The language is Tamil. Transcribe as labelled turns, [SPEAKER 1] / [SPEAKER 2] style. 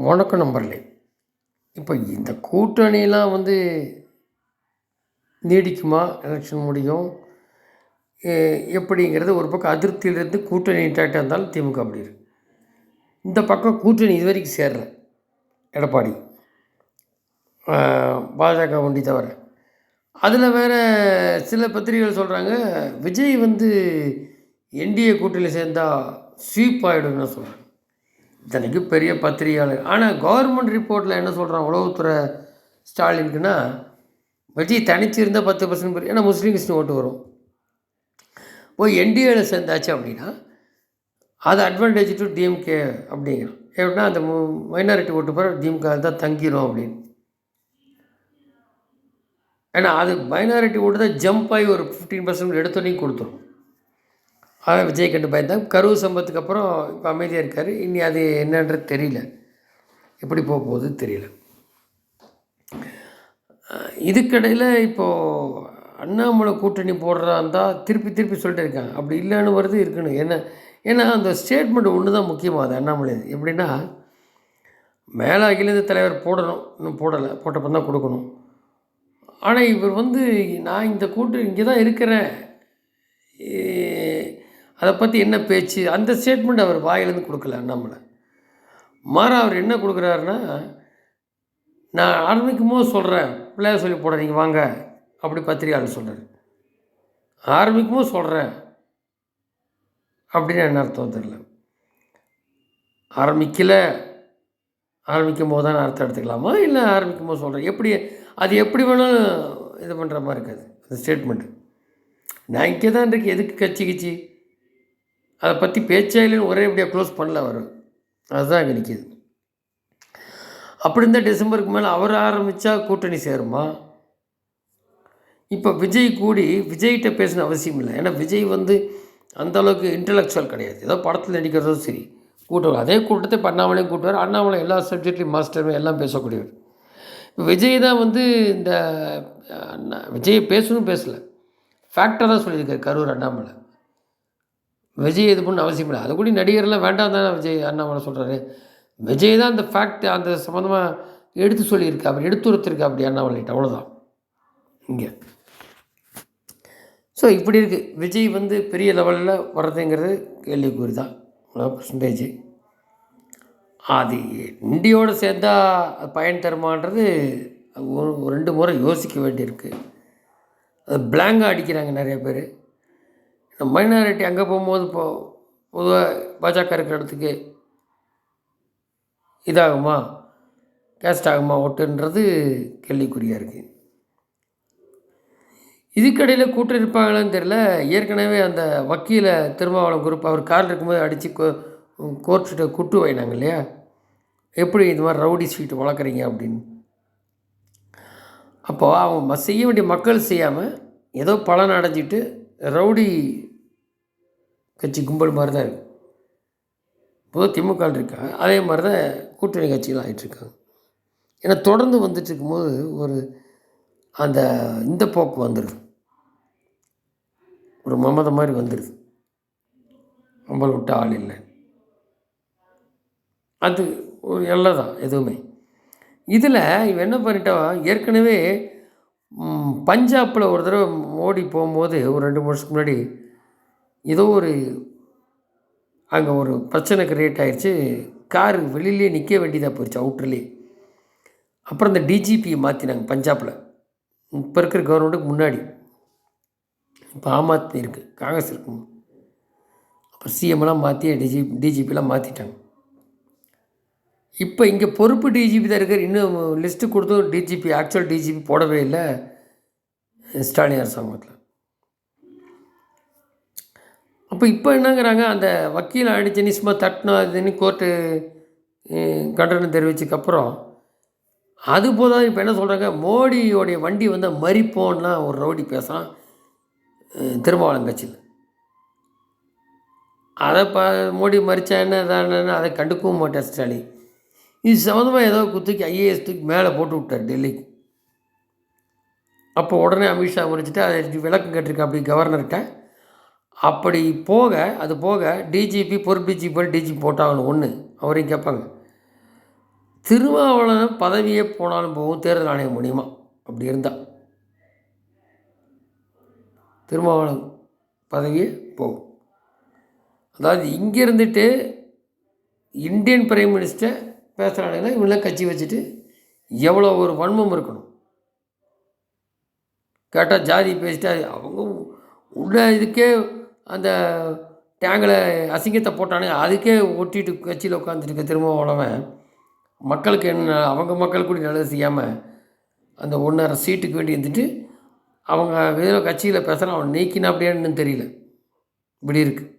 [SPEAKER 1] வணக்கம் நம்பர்லே இப்போ இந்த கூட்டணிலாம் வந்து நீடிக்குமா? எலெக்ஷன் முடியும். எ- எப்படிங்கிறது ஒரு பக்கம் அதிருப்தியிலிருந்து கூட்டணி இன்டாக்டாக இருந்தாலும் திமுக அப்படி இருக்கு. இந்த பக்கம் கூட்டணி இது வரைக்கும் சேர்ற எடப்பாடி. பாஜக ஒண்டி தவிர. அதில் வேற சில பத்திரிகைகள் சொல்கிறாங்க விஜய் வந்து என்டிஏ கூட்டணியில் சேர்ந்தால் ஸ்வீப் ஆகிடும்னு சொல்கிறாங்க இத்தனைக்கு பெரிய பத்திரிகையாளர். ஆனால் கவர்மெண்ட் ரிப்போர்ட்டில் என்ன சொல்கிறான் உளவுத்துறை ஸ்டாலினுக்குன்னா விஜய் தனிச்சு இருந்தால் பத்து பர்சன்ட் ஏன்னா முஸ்லீம் கிறிஸ்டின் ஓட்டு வரும். போய் என்டிஏவில் சேர்ந்தாச்சு அப்படின்னா அது அட்வான்டேஜ் டு டிஎம்கே அப்படிங்கிறோம் எப்படின்னா அந்த மைனாரிட்டி ஓட்டு போகிற டிஎம்கே தான் தங்கிரும் அப்படின்னு. ஏன்னா அது மைனாரிட்டி ஓட்டு தான் ஜம்ப் ஆகி ஒரு ஃபிஃப்டீன் பர்சன்ட் எடுத்தோன்னே கொடுத்துரும். அதான் விஜய் கண்டு பயந்தாங்க. கரூர் சம்பவத்துக்கு அப்புறம் இப்போ அமைதியாக இருக்கார். இனி அது என்னன்றது தெரியல. எப்படி போக போகுது தெரியல. இதுக்கடையில் இதுக்கிடையில் இப்போது அண்ணாமலை கூட்டணி போடுறதா இருந்தால் திருப்பி திருப்பி சொல்லிட்டு இருக்காங்க. அப்படி இல்லைன்னு வருது இருக்கணும் ஏன்னா ஏன்னா அந்த ஸ்டேட்மெண்ட் ஒன்று தான் முக்கியமாக அது அண்ணாமலை எப்படின்னா மேலே அகிலேந்து தலைவர் போடணும். இன்னும் போடலை. போட்டப்போ தான் கொடுக்கணும். ஆனால் இவர் வந்து நான் இந்த கூட்டு இங்கே தான் இருக்கிறேன். அதை பற்றி என்ன பேச்சு? அந்த ஸ்டேட்மெண்ட் அவர் வாயிலேருந்து கொடுக்கல அண்ணாமலை. மாறா அவர் என்ன கொடுக்குறாருன்னா நான் ஆரம்பிக்கும் போது சொல்கிறேன் பிள்ளையார் சொல்லி போடாதீங்க வாங்க. அப்படி பத்திரிகையாளர் சொல்கிறார் ஆரம்பிக்கும் போது சொல்கிறேன் அப்படின்னு என்ன அர்த்தம் தெரியல. ஆரம்பிக்கலை. ஆரம்பிக்கும் போது தான் அர்த்தம் எடுத்துக்கலாமா? இல்லை ஆரம்பிக்கும் போது சொல்கிறேன் எப்படி அது எப்படி வேணாலும் இது பண்ணுற மாதிரி இருக்காது அந்த ஸ்டேட்மெண்ட்டு நான் இங்கே தான் இருக்கு எதுக்கு கட்சி கிச்சி அதை பற்றி பேச்சே இல்லைன்னு ஒரே இப்படியாக க்ளோஸ் பண்ணல அவர். அதுதான் இங்கே நிற்கிது அப்படி இருந்தால் டிசம்பருக்கு மேலே அவர் ஆரம்பித்தா கூட்டணி சேருமா? இப்போ விஜய் கூடி விஜய்கிட்ட பேசணும் அவசியம் இல்லை. ஏன்னா விஜய் வந்து அந்த அளவுக்கு இன்டலெக்சுவல் கிடையாது. ஏதோ படத்தில் நடிக்கிறதும் சரி. கூட்டம் அதே கூட்டத்தை இப்போ அண்ணாமலையும் கூட்டுவார். அண்ணாமலை எல்லா சப்ஜெக்ட்லையும் மாஸ்டருமே எல்லாம் பேசக்கூடியவர். இப்போ விஜய் தான் வந்து இந்த விஜய் பேசணும் பேசலை. ஃபேக்டராக தான் சொல்லியிருக்காரு கரூர் அண்ணாமலை. விஜய் இது பண்ண அவசியம் இல்லை. அது கூட நடிகர்லாம் வேண்டாம் தானே விஜய் அண்ணாமலை சொல்கிறாரு விஜய் தான் அந்த ஃபேக்ட் அந்த சம்மந்தமாக எடுத்து சொல்லியிருக்கா அப்படி எடுத்துரைத்திருக்கா அப்படி அண்ணாமலைகிட்ட அவ்வளோதான் இங்கே. ஸோ இப்படி இருக்குது விஜய் வந்து பெரிய லெவலில் வர்றதுங்கிறது கேள்விக்குறி தான் பர்சன்டேஜ் அது இண்டியோடு சேர்ந்தா பயன் தருமான்றது ஒரு ஒரு ரெண்டு முறை யோசிக்க வேண்டியிருக்கு. அது பிளாங்காக அடிக்கிறாங்க நிறைய பேர். இந்த மைனாரிட்டி அங்கே போகும்போது இப்போ பொதுவாக பாஜக இருக்கிற இடத்துக்கு இதாகுமா? கேஸ்ட் ஆகுமா? ஓட்டுன்றது கேள்விக்குறியாக இருக்குது இதுக்கடையில் கூட்டம் இருப்பாங்களான்னு தெரில ஏற்கனவே அந்த வக்கீல திருமாவளம் குரூப் அவர் காரில் இருக்கும்போது அடித்து கோ கோர்ட்டுகிட்ட குட்டு வைனாங்க இல்லையா? எப்படி இது மாதிரி ரவுடி ஸ்வீட் வளர்க்குறீங்க அப்படின்னு. அப்போது அவங்க செய்ய வேண்டிய மக்கள் செய்யாமல் ஏதோ பலன் அடைஞ்சிட்டு ரவுடி கட்சி கும்பல் மாதிரி தான் இருக்கு. பொதுவாக திமுக இருக்காங்க அதே மாதிரி தான் கூட்டணி கட்சிகள் ஆகிட்டுருக்காங்க ஏன்னா தொடர்ந்து வந்துட்டு இருக்கும்போது ஒரு அந்த இந்த போக்கு வந்துடுது ஒரு மமதை மாதிரி வந்துடுது நம்மளை விட்ட ஆள் இல்லை. அது ஒரு எல்லை தான் எதுவுமே. இதில் இவன் என்ன பண்ணிட்டான் ஏற்கனவே பஞ்சாப்பில் ஒரு தடவை மோடி போகும்போது ஒரு ரெண்டு மூணு வருஷத்துக்கு முன்னாடி ஏதோ ஒரு அங்கே ஒரு பிரச்சனை கிரியேட் ஆகிடுச்சு கார் வெளியிலே நிற்க வேண்டியதாக போயிடுச்சு அவுட்டர்லேயே அப்புறம் இந்த டிஜிபியை மாற்றினாங்க பஞ்சாபில். இப்போ இருக்கிற கவர்மெண்ட்டுக்கு முன்னாடி. இப்போ ஆம் ஆத்மி இருக்குது காங்கிரஸ் இருக்கும் அப்புறம் சிஎம்லாம் மாற்றி டிஜி டிஜிபிலாம் மாற்றிட்டாங்க இப்போ இங்கே பொறுப்பு டிஜிபி தான் இருக்கார். இன்னும் லிஸ்ட்டு கொடுத்தும் டிஜிபி ஆக்சுவல் டிஜிபி போடவே இல்லை. ஸ்டாலின் அரசாங்கத்தில். அப்போ இப்போ என்னங்கிறாங்க? அந்த வக்கீல் அடிச்சு சும்மா தட்டினா இதுன்னு கோர்ட்டு கண்டனம் தெரிவிச்சதுக்கப்புறம் அது போதாது இப்போ என்ன சொல்கிறாங்க மோடியோடைய வண்டி வந்து மறிப்போன்னா ஒரு ரவுடி பேசுகிறான் திருமாவளம் கட்சியில். அதை ப மோடி மறிச்சா என்ன தானே அதை கண்டுக்கவும் மாட்டேன் ஸ்டாலின். இது சம்மந்தமாக ஏதோ குத்துக்கி ஐஏஎஸ் தூக்கி மேலே போட்டு விட்டார் டெல்லிக்கு. அப்போ உடனே அமித்ஷா முடிச்சுட்டு அதை விளக்கம் கேட்டிருக்கா அப்படி கவர்னர்கிட்ட அப்படி போக அது போக டிஜிபி பொறுப்பு டிஜிபி டிஜிபி போட்டாகணும் ஒன்று அவரையும் கேட்பாங்க. திருமாவளவன் பதவியே போனாலும் போகும் தேர்தல் ஆணையம் முடியுமா அப்படி இருந்தால் திருமாவளவன் பதவியே போகும். அதாவது இங்கே இருந்துட்டு இந்தியன் பிரைம் மினிஸ்டர் பேசுகிறாங்கன்னா இவங்களாம் கட்சி வச்சுட்டு எவ்வளோ ஒரு வன்மம் இருக்கணும். கேட்டால் ஜாதி பேசிட்டா அவங்க உள்ள இதுக்கே அந்த டேங்கில் அசிங்கத்தை போட்டானே அதுக்கே ஒட்டிட்டு கட்சியில் உட்காந்துருக்க திருமாவளவன் மக்களுக்கு என்ன அவங்க மக்கள் கூட நல்லது செய்யாமல் அந்த ஒன்றரை சீட்டுக்கு வேண்டி இருந்துட்டு அவங்க வேறு கட்சியில் பேசுகிறான் அவன் நீக்கினா அப்படியான்னு தெரியல. இப்படி இருக்குது